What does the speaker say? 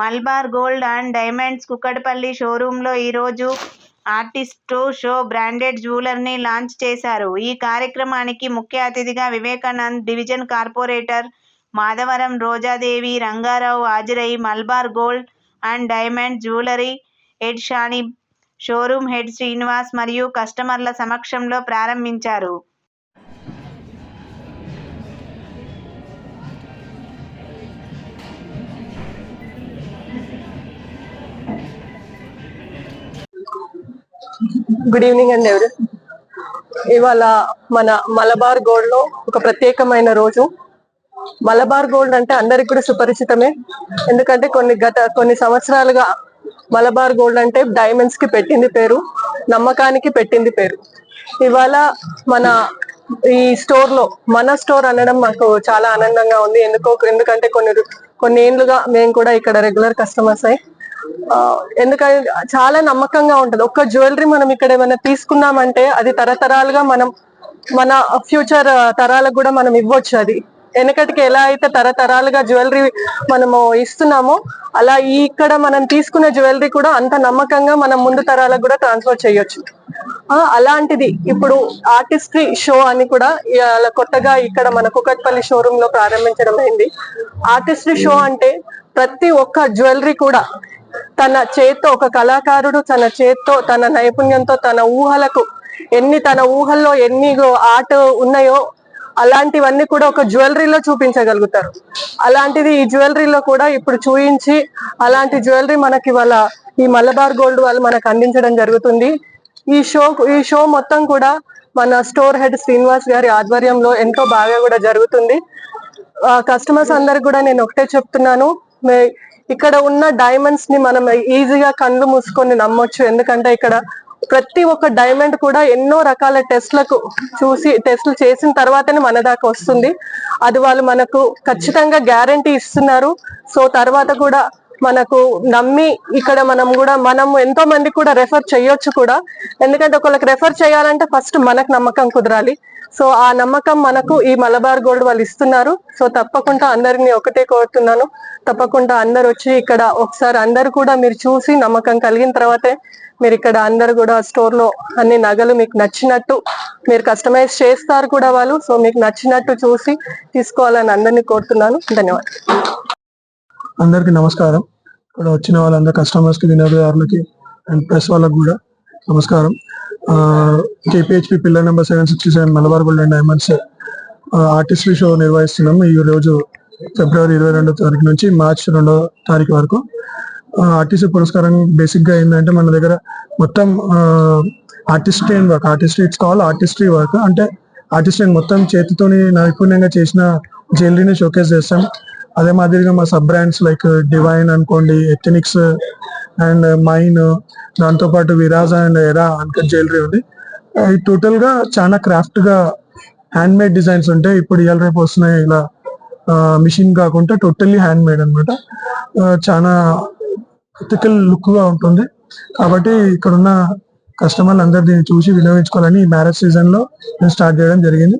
Malabar gold and diamonds Kukatpally షోరూంలో ఈరోజు artist show branded జ్యువెలర్ని లాంచ్ చేశారు. ఈ కార్యక్రమానికి ముఖ్య అతిథిగా వివేకానంద్ డివిజన్ కార్పొరేటర్ మాధవరం రోజాదేవి రంగారావు హాజరై Malabar gold and diamond jewellery head Shaneeb, showroom head Srinivas మరియు కస్టమర్ల సమక్షంలో ప్రారంభించారు. గుడ్ ఈవినింగ్ అండి ఎవరు ఇవాళ మన మలబార్ గోల్డ్లో ఒక ప్రత్యేకమైన రోజు. మలబార్ గోల్డ్ అంటే అందరికి కూడా సుపరిచితమే. ఎందుకంటే కొన్ని గత కొన్ని సంవత్సరాలుగా మలబార్ గోల్డ్ అంటే డైమండ్స్కి పెట్టింది పేరు నమ్మకానికి పెట్టింది పేరు. ఇవాళ మన ఈ స్టోర్లో మన స్టోర్ అనడం మాకు చాలా ఆనందంగా ఉంది. ఎందుకో ఎందుకంటే కొన్ని కొన్ని ఏళ్ళుగా మేము కూడా ఇక్కడ రెగ్యులర్ కస్టమర్స్ అయి ఎందుకంటే చాలా నమ్మకంగా ఉంటది. ఒక్క జ్యువెలరీ మనం ఇక్కడ ఏమైనా తీసుకున్నామంటే అది తరతరాలుగా మనం మన ఫ్యూచర్ తరాలకు కూడా మనం ఇవ్వచ్చు అది. వెనకటికి ఎలా అయితే తరతరాలుగా జ్యువెలరీ మనము ఇస్తున్నామో అలా ఈ ఇక్కడ మనం తీసుకునే జ్యువెలరీ కూడా అంత నమ్మకంగా మనం ముందు తరాలకు కూడా ట్రాన్స్ఫర్ చేయొచ్చు. అలాంటిది ఇప్పుడు ఆర్టిస్ట్రీ షో అని కూడా కొత్తగా ఇక్కడ మన కుకట్పల్లి షోరూమ్లో ప్రారంభించడం అయింది. ఆర్టిస్ట్రీ షో అంటే ప్రతి ఒక్క జ్యువెలరీ కూడా తన చేత్తో ఒక కళాకారుడు తన చేత్తో తన నైపుణ్యంతో తన ఊహలకు ఎన్ని తన ఊహల్లో ఎన్ని ఆర్ట్ ఉన్నాయో అలాంటివన్నీ కూడా ఒక జ్యువెలరీలో చూపించగలుగుతారు. అలాంటిది ఈ జ్యువెలరీలో కూడా ఇప్పుడు చూయించి అలాంటి జ్యువెలరీ మనకి వాళ్ళ ఈ మలబార్ గోల్డ్ వాళ్ళు మనకు అందించడం జరుగుతుంది. ఈ షో ఈ షో మొత్తం కూడా మన స్టోర్ హెడ్ శ్రీనివాస్ గారి ఆధ్వర్యంలో ఎంతో బాగా కూడా జరుగుతుంది. కస్టమర్స్ అందరికి కూడా నేను ఒకటే చెప్తున్నాను. మే- ఇక్కడ ఉన్న డైమండ్స్ని మనం ఈజీగా కళ్ళు మూసుకొని నమ్మొచ్చు. ఎందుకంటే ఇక్కడ ప్రతి ఒక్క డైమండ్ కూడా ఎన్నో రకాల టెస్ట్లకు చూసి టెస్ట్లు చేసిన తర్వాతనే మన దాకా వస్తుంది. అది వాళ్ళు మనకు ఖచ్చితంగా గ్యారంటీ ఇస్తున్నారు. సో తర్వాత కూడా మనకు నమ్మి ఇక్కడ మనం కూడా మనం ఎంతో మంది కూడా రెఫర్ చేయొచ్చు కూడా. ఎందుకంటే ఒకళ్ళకి రెఫర్ చేయాలంటే ఫస్ట్ మనకు నమ్మకం కుదరాలి. సో ఆ నమ్మకం మనకు ఈ మలబార్ గోల్డ్ వాళ్ళు ఇస్తున్నారు. సో తప్పకుండా అందరిని ఒకటే కోరుతున్నాను. తప్పకుండా అందరు వచ్చి ఇక్కడ ఒకసారి అందరు కూడా మీరు చూసి నమ్మకం కలిగిన తర్వాతే మీరు ఇక్కడ అందరు కూడా స్టోర్లో అన్ని నగలు మీకు నచ్చినట్టు మీరు కస్టమైజ్ చేస్తారు కూడా వాళ్ళు. సో మీకు నచ్చినట్టు చూసి తీసుకోవాలని అందరినీ కోరుతున్నాను. ధన్యవాదాలు. అందరికీ నమస్కారం. ఇక్కడ వచ్చిన వాళ్ళందరూ కస్టమర్స్కి వినియోగదారులకి అండ్ ప్రెస్ వాళ్ళకి కూడా నమస్కారం. KPHB pillar number seven sixty seven Malabar gold and diamonds artistry show నిర్వహిస్తున్నాము ఈ రోజు ఫిబ్రవరి ఇరవై రెండో తారీఖు నుంచి మార్చ్ రెండో తారీఖు వరకు. ఆర్టిస్ట్ పురస్కారం బేసిక్గా ఏంటంటే మన దగ్గర మొత్తం artistry work artistry it's call artistry work అంటే ఆర్టిస్ట్ అండ్ మొత్తం చేతితోని నైపుణ్యంగా చేసిన జ్యువెలరీని షోకేస్ చేస్తాం అదే మాదిరిగా మా సబ్ బ్రాండ్స్ లైక్ డివైన్ అనుకోండి ఎథనిక్స్ అండ్ మైన్ దాంతో పాటు Viraj and Era uncut jewellery ఉంది. ఇది టోటల్గా చాలా క్రాఫ్ట్గా హ్యాండ్ మేడ్ డిజైన్స్ ఉంటాయి ఇప్పుడు ఇవాళ రేపు వస్తున్నాయి ఇలా మిషన్ కాకుండా టోటల్లీ హ్యాండ్ మేడ్ అనమాట చాలా ఎథికల్ లుక్గా ఉంటుంది. కాబట్టి ఇక్కడ ఉన్న కస్టమర్లు అందరు దీన్ని చూసి వినియోగించుకోవాలని ఈ మ్యారేజ్ సీజన్లో నేను స్టార్ట్ చేయడం జరిగింది.